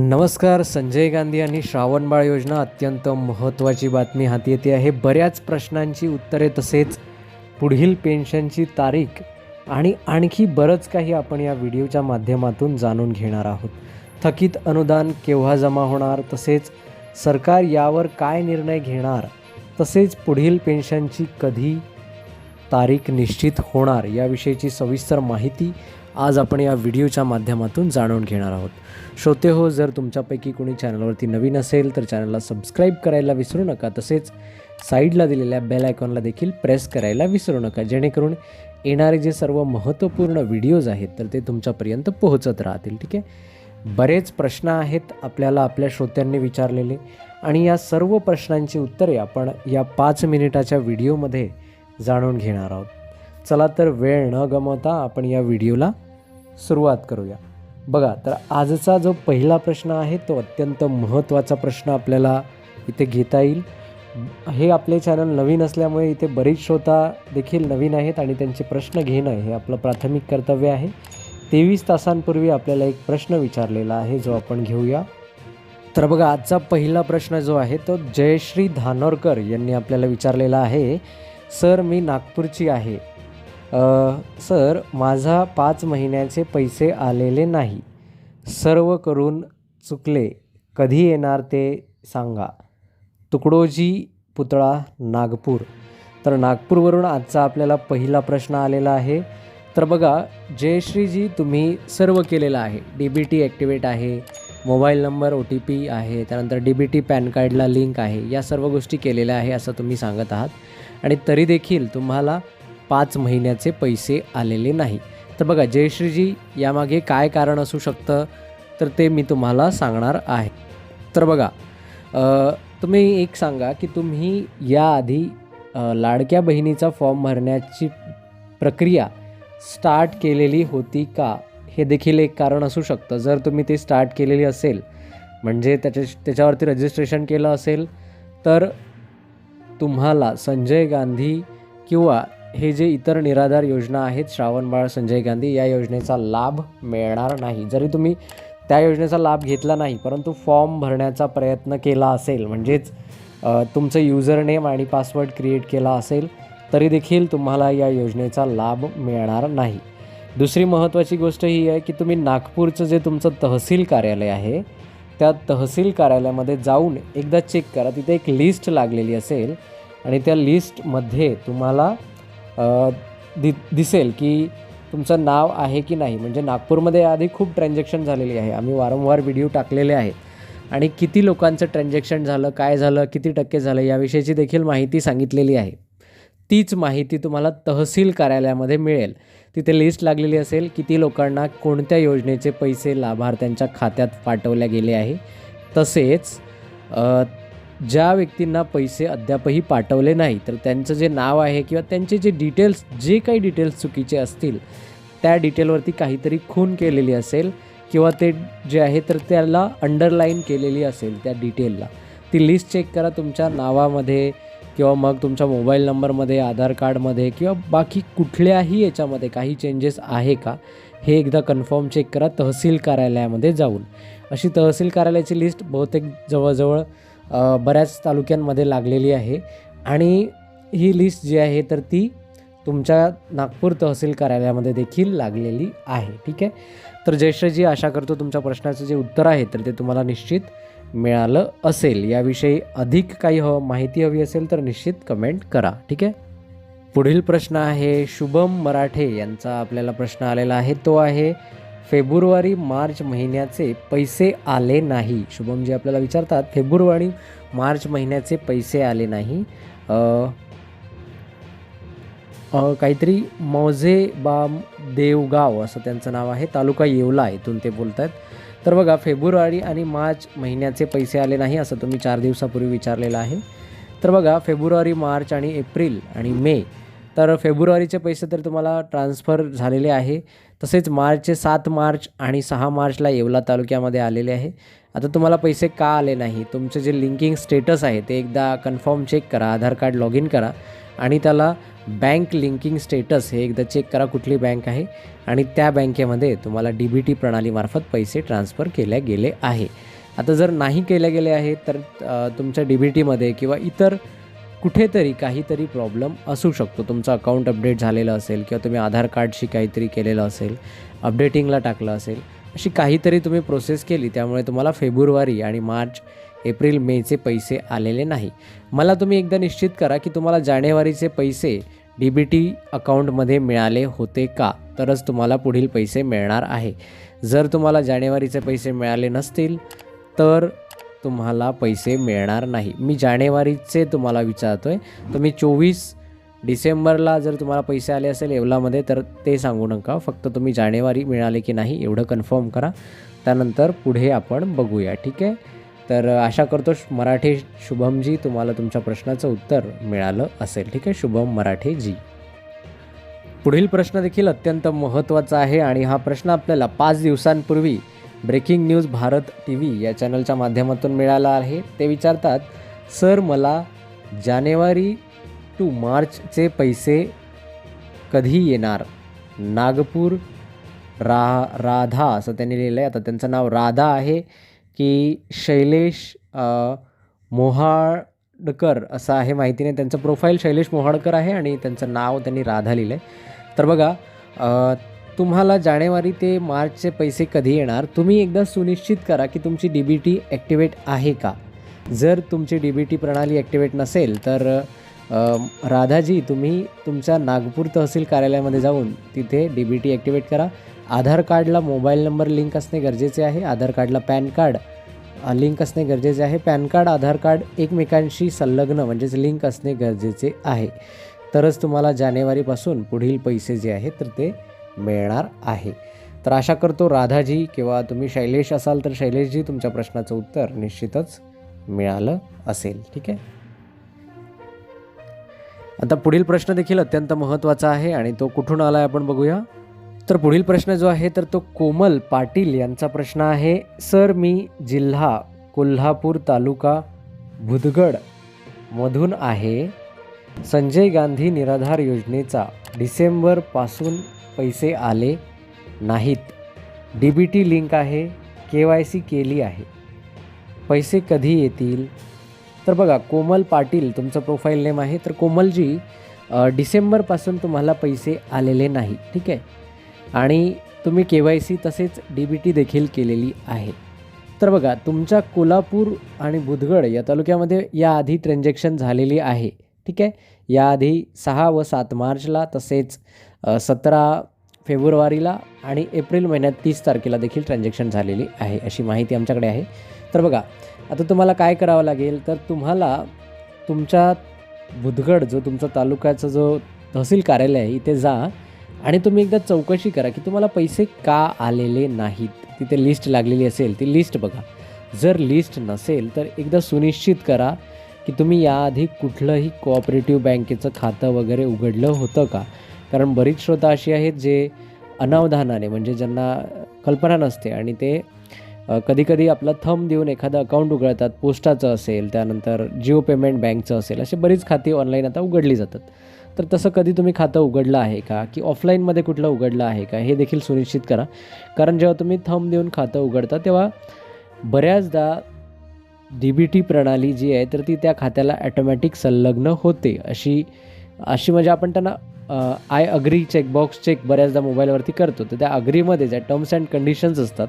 नमस्कार संजय गांधी आणि श्रावणबाळ योजना अत्यंत महत्त्वाची बातमी हाती येते आहे. बऱ्याच प्रश्नांची उत्तरे तसेच पुढील पेन्शनची तारीख आणि आणखी बरंच काही आपण या व्हिडिओच्या माध्यमातून जाणून घेणार आहोत. थकीत अनुदान केव्हा जमा होणार तसेच सरकार यावर काय निर्णय घेणार तसेच पुढील पेन्शनची कधी तारीख निश्चित होणार याविषयीची सविस्तर माहिती आज आपण या व्हिडिओच्या माध्यमातून जाणून घेणार आहोत. श्रोते हो जर तुमच्यापैकी कोणी चॅनलवरती नवीन असेल तर चॅनलला सबस्क्राईब करायला विसरू नका. तसेच साईडला दिलेल्या बेल आयकॉनला देखील प्रेस करायला विसरू नका. जेणेकरून येणारे जे सर्व महत्त्वपूर्ण व्हिडिओज आहेत तर ते तुमच्यापर्यंत पोहोचत राहतील. ठीक आहे? बरेच प्रश्न आहेत आपल्याला आपल्या श्रोत्यांनी विचारलेले. आणि या सर्व प्रश्नांची उत्तरे आपण या पाच मिनिटाच्या व्हिडिओमध्ये जाणून घेणार आहोत. चला तर वेळ न गमवता आपण या व्हिडिओला सुरुवात करूया. बघा तर आजचा जो पहिला प्रश्न आहे तो अत्यंत महत्त्वाचा प्रश्न आपल्याला इथे घेता येईल. हे आपले चॅनल नवीन असल्यामुळे इथे बरीच श्रोता देखील नवीन आहेत आणि त्यांचे प्रश्न घेणं हे आपलं प्राथमिक कर्तव्य आहे. तेवीस तासांपूर्वी आपल्याला एक प्रश्न विचारलेला आहे जो आपण घेऊया. तर बघा आजचा पहिला प्रश्न जो आहे तो जयश्री धानोरकर यांनी आपल्याला विचारलेला आहे सर मी नागपूरची आहे. सर माझा पाच महिन्याचे पैसे आलेले नाही. सर्व करून चुकले. कधी येणार ते सांगा. तुकडोजी पुतळा नागपूर. तर नागपूरवरून आजचा आपल्याला पहिला प्रश्न आलेला आहे. तर बघा जयश्रीजी तुम्ही सर्व केलेलं आहे. डी बी टी ॲक्टिवेट आहे. Mobile number O T P आहे त्यानंतर डी बी टी पॅन कार्डला लिंक आहे या सर्व गोष्टी केलेल्या आहे असं तुम्ही सांगत आहात. आणि तरी देखील तुम्हाला पाच महिन्याचे पैसे आलेले नाही. तर बघा जयश्रीजी यामागे काय कारण असू शकतं? तर ते मी तुम्हाला सांगणार आहे. तर बघा तुम्ही एक सांगा की तुम्ही याआधी लाडक्या बहिणीचा फॉर्म भरण्याची प्रक्रिया स्टार्ट केलेली होती का? हे देखील एक कारण असू शकतं. जर तुम्ही ती स्टार्ट केलेली असेल म्हणजे त्याच्या त्याच्यावरती रजिस्ट्रेशन केलं असेल तर तुम्हाला संजय गांधी किंवा हे जे इतर निराधार योजना आहेत श्रावणबाळ संजय गांधी या योजनेचा लाभ मिळणार नाही. जरी तुम्ही त्या योजनेचा लाभ घेतला नाही परंतु फॉर्म भरण्याचा प्रयत्न केला असेल म्हणजेच तुमचं युजर नेम आणि पासवर्ड क्रिएट केला असेल तरी देखील तुम्हाला या योजनेचा लाभ मिळणार नाही. दुसरी महत्त्वाची गोष्ट ही आहे की तुम्ही नागपूरचं जे तुमचं तहसील कार्यालय आहे त्या तहसील कार्यालयामध्ये जाऊन एकदा चेक करा. तिथे एक लिस्ट लागलेली असेल आणि त्या लिस्टमध्ये तुम्हाला दि दिसेल की तुमचं नाव आहे की नाही. म्हणजे नागपूरमध्ये आधी खूप ट्रान्झॅक्शन झालेली आहे. आम्ही वारंवार व्हिडिओ टाकलेले आहेत. आणि किती लोकांचं ट्रान्झॅक्शन झालं काय झालं किती टक्के झालं याविषयीची देखील माहिती सांगितलेली आहे. तीच माहिती तुम्हाला तहसील कार्यालयामध्ये मिळेल. तिथे लिस्ट लागलेली असेल किती लोकांना कोणत्या योजनेचे पैसे लाभार्थ्यांच्या खात्यात पाठवल्या गेले आहे. तसेच ज्या व्यक्तींना पैसे अद्यापही पाठवले नाही तर त्यांचं जे नाव आहे किंवा त्यांचे जे डिटेल्स जे काही डिटेल्स चुकीचे असतील त्या डिटेलवरती काहीतरी खून केलेली असेल किंवा ते जे आहे तर त्याला अंडरलाईन केलेली असेल त्या डिटेलला ती लिस्ट चेक करा तुमच्या नावामध्ये. किंवा मग तुमच्या मोबाईल नंबरमध्ये आधार कार्डमध्ये किंवा बाकी कुठल्याही याच्यामध्ये काही चेंजेस आहे का? हे एकदा कन्फर्म चेक करा तहसील कार्यालयामध्ये जाऊन. अशी तहसील कार्यालयाची लिस्ट बहुतेक जवळजवळ बऱ्याच तालुक्यांमध्ये लागलेली आहे. आणि ही लिस्ट जी आहे तर ती तुमच्या नागपूर तहसील कार्यालयामध्ये देखील लागलेली आहे. ठीक आहे? तर जयश्रीजी आशा करतो तुमच्या प्रश्नाचं जे उत्तर आहे तर ते तुम्हाला निश्चित मिळालं असेल याविषयी अधिक काही ह माहिती हवी असेल तर निश्चित कमेंट करा ठीक आहे? पुढील प्रश्न आहे शुभम मराठे यांचा आपल्याला प्रश्न आलेला आहे तो आहे फेब्रुवारी मार्च महिन्याचे पैसे आले नाही. शुभमजी आपल्याला विचारतात फेब्रुवारी मार्च महिन्याचे पैसे आले नाही. काहीतरी मौजे बाम देवगाव असं त्यांचं नाव आहे तालुका येवला इथून ते बोलत आहेत तर बघा फेब्रुवारी आणि मार्च महिन्याचे पैसे आले नाही असं तुम्ही चार दिवसापूर्वी विचारलेलं आहे. तर बघा फेब्रुवारी मार्च आणि एप्रिल आणि मे तर फेब्रुवारीचे पैसे तर तुम्हाला ट्रान्स्फर झालेले आहे. तसेच मार्चचे सात मार्च आणि सहा मार्चला येवला तालुक्यामध्ये आलेले आहे. आता तुम्हाला पैसे का आले नाही? तुमचे जे लिंकिंग स्टेटस आहे ते एकदा कन्फर्म चेक करा आधार कार्ड लॉग इन करा. आणि त्याला बँक लिंकिंग स्टेटस हे एकदा चेक करा कुठली बँक आहे. आणि त्या बँकेमध्ये तुम्हाला डी बी टी प्रणालीमार्फत पैसे ट्रान्सफर केले गेले आहे. आता जर नाही केल्या गेले आहेत तर तुमच्या डी बी टीमध्ये किंवा इतर कुठेतरी काहीतरी प्रॉब्लेम असू शकतो. तुमचं अकाउंट अपडेट झालेलं असेल किंवा तुम्ही आधार कार्डशी काहीतरी केलेलं असेल अपडेटिंगला टाकलं असेल अशी काहीतरी तुम्ही प्रोसेस केली त्यामुळे तुम्हाला फेब्रुवारी आणि मार्च एप्रिल मेचे पैसे आलेले नाही. मला तुम्ही एकदा निश्चित करा की तुम्हाला जानेवारीचे पैसे डी बी टी अकाउंटमध्ये मिळाले होते का? तरच तुम्हाला पुढील पैसे मिळणार आहे. जर तुम्हाला जानेवारीचे पैसे मिळाले नसतील तर तुम्हाला पैसे मिळणार नाही. मी जानेवारीचे तुम्हाला विचारतो आहे तुम्ही चोवीस डिसेंबरला जर तुम्हाला पैसे आले असेल येवलामध्ये तर ते सांगू नका. फक्त तुम्ही जानेवारी मिळाले की नाही एवढं कन्फर्म करा. त्यानंतर पुढे आपण बघूया. ठीक आहे? तर आशा करतो मराठी मराठे शुभमजी तुम्हाला तुमच्या प्रश्नाचं उत्तर मिळालं असेल. ठीक आहे शुभम मराठे जी पुढील प्रश्न देखील अत्यंत महत्त्वाचा आहे आणि हा प्रश्न आपल्याला पाच दिवसांपूर्वी breaking news Bharat T V या चॅनलच्या माध्यमातून मिळाला आहे. ते विचारतात सर मला जानेवारी टू मार्चचे पैसे कधी येणार? नागपूर रा राधा असं त्यांनी लिहिलं आहे आता त्यांचं नाव राधा आहे. की शैलेश मोहाडकर असं आहे माहिती नाही त्यांचं प्रोफाईल शैलेश मोहाडकर आहे आणि त्यांचं नाव त्यांनी राधा लिहिलं आहे तर बघा तुम्हाला जानेवारी ते मार्चचे पैसे कधी येणार? तुम्ही एकदा सुनिश्चित करा की तुमची डी बी टी ॲक्टिवेट आहे का? जर तुमची डी बी टी प्रणाली ॲक्टिवेट नसेल तर राधाजी तुम्ही तुमच्या नागपूर तहसील कार्यालयामध्ये जाऊन तिथे डी बी टी ॲक्टिवेट करा. आधार कार्डला मोबाईल नंबर लिंक असणे गरजेचे आहे. आधार कार्डला पॅन कार्ड लिंक असणे गरजेचे आहे. पॅन कार्ड आधार कार्ड एकमेकांशी संलग्न म्हणजेच लिंक असणे गरजेचे आहे. तरच तुम्हाला जानेवारीपासून पुढील पैसे जे आहेत तर ते मिळणार आहे. तर आशा करतो राधाजी किंवा तुम्ही शैलेश असाल तर शैलेशजी तुमच्या प्रश्नाचं उत्तर निश्चितच मिळालं असेल. ठीक आहे? आता पुढील प्रश्न देखील अत्यंत महत्त्वाचा आहे आणि तो कुठून आला आहे आपण बघूया? तर पुढील प्रश्न जो आहे तर तो कोमल पाटील यांचा प्रश्न आहे. सर मी जिल्हा कोल्हापूर तालुका भुदगड मधून आहे. संजय गांधी निराधार योजनेचा डिसेंबरपासून पैसे आले नाहीत. डी बी टी लिंक आहे के वाय सी केली आहे. पैसे कधी येतील? तर बघा कोमल पाटील तुमचं प्रोफाईल नेम आहे. तर कोमलजी डिसेंबरपासून तुम्हाला पैसे आलेले नाही. ठीक आहे? आणि तुम्ही के वाय सी तसेच डी बी टी देखील केलेली आहे. तर बघा तुमच्या कोल्हापूर आणि बुधगड या तालुक्यामध्ये याआधी ट्रान्झॅक्शन झालेली आहे. ठीक आहे? याआधी सहा व सात मार्चला तसेच सतरा फेब्रुवारीला आणि एप्रिल महिन्यात तीस तारखेला देखील ट्रान्झॅक्शन झालेली आहे अशी माहिती आमच्याकडे आहे. तर बघा आता तुम्हाला काय करावं लागेल? तर तुम्हाला तुमच्या बुधगड जो तुमचा तालुक्याचा जो तहसील कार्यालय आहे इथे जा. आणि तुम्ही एकदा चौकशी करा की तुम्हाला पैसे का आलेले नाहीत? तिथे लिस्ट लागलेली असेल ती लिस्ट बघा. जर लिस्ट नसेल तर एकदा सुनिश्चित करा की तुम्ही याआधी कुठलंही कोऑपरेटिव्ह बँकेचं खातं वगैरे उघडलं होतं का? कारण बरीच श्रोता अशी आहेत जे अनावधानाने म्हणजे ज्यांना कल्पना नसते आणि ते कधीकधी आपला थंब देऊन एखादं अकाउंट उघडतात पोस्टाचं असेल त्यानंतर जिओ पेमेंट बँकचं असेल असे बरीच खाती ऑनलाईन आता उघडली जातात. तर तसं कधी तुम्ही खातं उघडलं आहे का? की ऑफलाईनमध्ये कुठलं उघडलं आहे का? हे देखील सुनिश्चित करा. कारण जेव्हा तुम्ही थंब देऊन खातं उघडता तेव्हा बऱ्याचदा डी बी टी प्रणाली जी आहे तर ती त्या खात्याला ॲटोमॅटिक संलग्न होते. अशी अशी म्हणजे आपण त्यांना आय अग्री चेकबॉक्स चेक बऱ्याचदा मोबाईलवरती करतो. तर त्या अग्रीमध्ये ज्या टर्म्स अँड कंडिशन्स असतात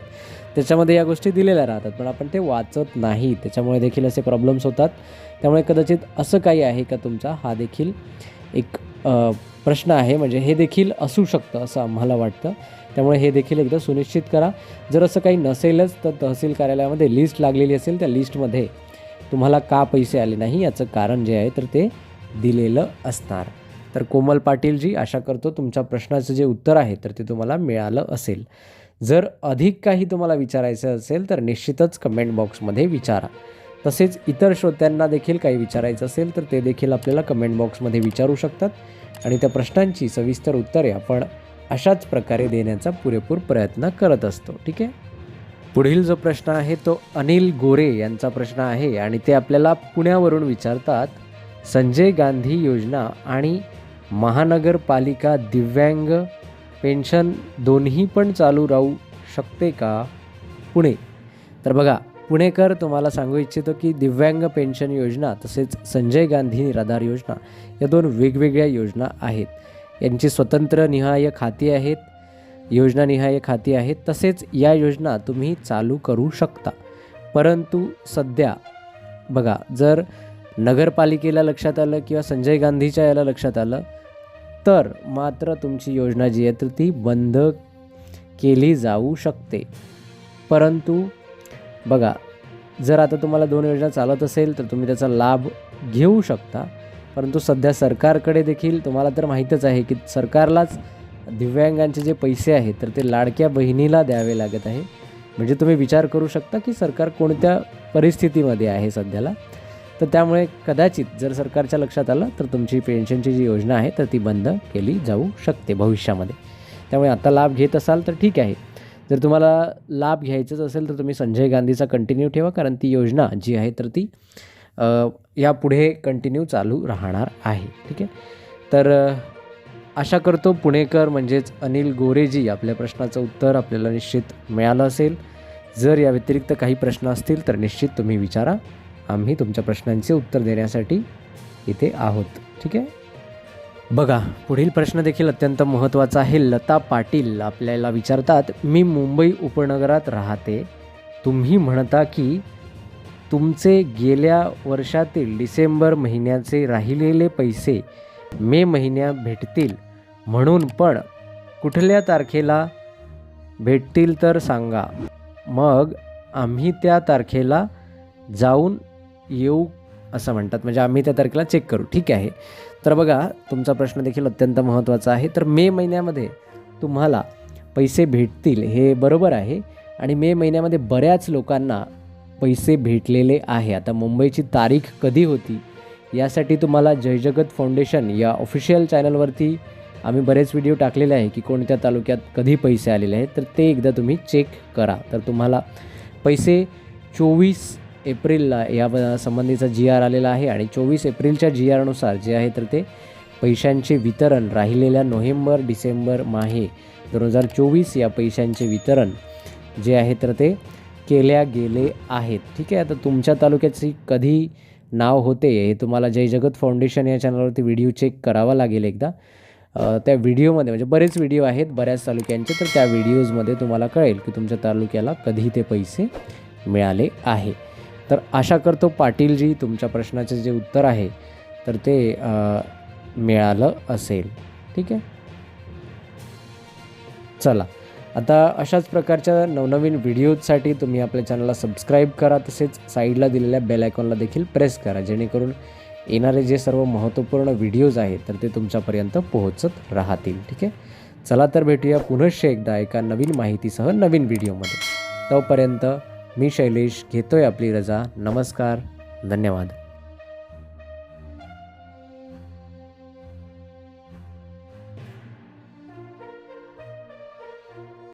त्याच्यामध्ये या गोष्टी दिलेल्या राहतात. पण आपण ते वाचत नाही. त्याच्यामुळे देखील असे प्रॉब्लेम्स होतात. त्यामुळे कदाचित असं काही आहे का तुमचा? हा देखील एक प्रश्न आहे. म्हणजे हे देखील असू शकतं असं आम्हाला वाटतं. त्यामुळे हे देखील एकदा सुनिश्चित करा. जर असं काही नसेलच तर तहसील कार्यालयामध्ये लिस्ट लागलेली असेल त्या लिस्टमध्ये तुम्हाला का पैसे आले नाही याचं कारण जे आहे तर ते दिलेलं असणार. तर कोमल पाटीलजी आशा करतो तुमच्या प्रश्नाचं जे उत्तर आहे तर ते तुम्हाला मिळालं असेल. जर अधिक काही तुम्हाला विचारायचं असेल तर निश्चितच कमेंट बॉक्समध्ये विचारा. तसेच इतर श्रोत्यांना देखील काही विचारायचं असेल तर ते देखील आपल्याला कमेंट बॉक्समध्ये विचारू शकतात. आणि त्या प्रश्नांची सविस्तर उत्तरे आपण अशाच प्रकारे देण्याचा पुरेपूर प्रयत्न करत असतो. ठीक आहे? पुढील जो प्रश्न आहे तो अनिल गोरे यांचा प्रश्न आहे आणि ते आपल्याला पुण्यावरून विचारतात संजय गांधी योजना आणि महानगरपालिका दिव्यांग पेन्शन दोन्ही पण चालू राहू शकते का? पुणे. तर बघा पुणेकर तुम्हाला सांगू इच्छितो की दिव्यांग पेन्शन योजना तसेच संजय गांधी निराधार योजना या दोन वेगवेगळ्या योजना आहेत. यांची स्वतंत्र निहाय खाती आहेत योजनानिहाय खाती आहेत. तसेच या योजना तुम्ही चालू करू शकता. परंतु सध्या बघा जर नगरपालिकेला लक्षात आलं किंवा संजय गांधीच्या याला लक्षात आलं तर मात्र तुमची योजना जी आहे तर ती बंद केली जाऊ शकते. परंतु बघा जर आता तुम्हाला दोन योजना चालत असेल तर तुम्ही त्याचा लाभ घेऊ शकता. परंतु सध्या सरकारकडे देखील तुम्हाला तर माहीतच आहे की सरकारलाच दिव्यांगांचे जे पैसे आहेत तर ते लाडक्या बहिणीला द्यावे लागत आहे. म्हणजे तुम्ही विचार करू शकता की सरकार कोणत्या परिस्थितीमध्ये आहे सध्याला? तर त्यामुळे कदाचित जर सरकारच्या लक्षात आलं तर तुमची पेन्शनची जी योजना आहे तर ती बंद केली जाऊ शकते भविष्यामध्ये. त्यामुळे आता लाभ घेत असाल तर ठीक आहे. जर तुम्हाला लाभ घ्यायचाच असेल तर तुम्ही संजय गांधीचा कंटिन्यू ठेवा कारण ती योजना जी आहे तर ती यापुढे कंटिन्यू चालू राहणार आहे. ठीक आहे? तर आशा करतो पुणेकर म्हणजेच अनिल गोरेजी आपल्या प्रश्नाचं उत्तर आपल्याला निश्चित मिळालं असेल. जर या व्यतिरिक्त काही प्रश्न असतील तर निश्चित तुम्ही विचारा. आम्ही तुमच्या प्रश्नांचे उत्तर देण्यासाठी इथे आहोत. ठीक आहे? बघा पुढील प्रश्न देखील अत्यंत महत्त्वाचा आहे. लता पाटील आपल्याला विचारतात मी मुंबई उपनगरात राहते. तुम्ही म्हणता की तुमचे गेल्या वर्षातील डिसेंबर महिन्याचे राहिलेले पैसे मे महिन्यात भेटतील. म्हणून पण कुठल्या तारखेला भेटतील तर सांगा. मग आम्ही त्या तारखेला जाऊन येऊ असं म्हणतात. म्हणजे आम्ही त्या तारखेला चेक करू. ठीक आहे. तर बघा तुमचा प्रश्न देखील अत्यंत महत्त्वाचा आहे. तर मे महिन्यामध्ये तुम्हाला पैसे भेटतील हे बरोबर आहे आणि मे महिन्यामध्ये बऱ्याच लोकांना पैसे भेटलेले आहे. आता मुंबईची तारीख कधी होती यासाठी तुम्हाला जयजगत फाउंडेशन या ऑफिशियल चॅनलवरती आम्ही बरेच व्हिडिओ टाकलेले आहे की कोणत्या तालुक्यात कधी पैसे आलेले आहेत तर ते एकदा तुम्ही चेक करा. तर तुम्हाला पैसे चोवीस एप्रिलला या ब- संबंधीचा जी आर आलेला आहे आणि चोवीस एप्रिलच्या जी आरनुसार जे आहे तर ते पैशांचे वितरण राहिलेल्या नोव्हेंबर डिसेंबर माहे दोन हजार चोवीस या पैशांचे वितरण जे आहे तर ते केल्या गेले आहेत. ठीक आहे आता तुमच्या तालुक्याची कधी नाव होते हे तुम्हाला जय जगत फाउंडेशन या चॅनलवरती व्हिडिओ चेक करावा लागेल एकदा. त्या व्हिडिओमध्ये म्हणजे बरेच व्हिडिओ आहेत बऱ्याच तालुक्यांचे तर त्या व्हिडिओजमध्ये तुम्हाला कळेल की तुमच्या तालुक्याला कधी ते पैसे मिळाले आहे. तर आशा करतो पाटीलजी तुमच्या प्रश्नाचे जे उत्तर आहे तर ते मिळालं असेल. ठीक आहे? चला. आता अशाच प्रकारच्या नवनवीन व्हिडिओजसाठी तुम्ही आपल्या चॅनलला सबस्क्राईब करा तसेच साईडला दिलेल्या बेल आयकॉनला देखील प्रेस करा जेणेकरून येणारे जे सर्व महत्त्वपूर्ण व्हिडिओज आहेत तर ते तुमच्यापर्यंत पोहोचत राहतील. ठीक आहे? चला तर भेटूया पुनश्च एकदा एका नवीन माहितीसह नवीन व्हिडिओमध्ये. तोपर्यंत मी शैलेश घेतोय आपली रजा. नमस्कार. धन्यवाद.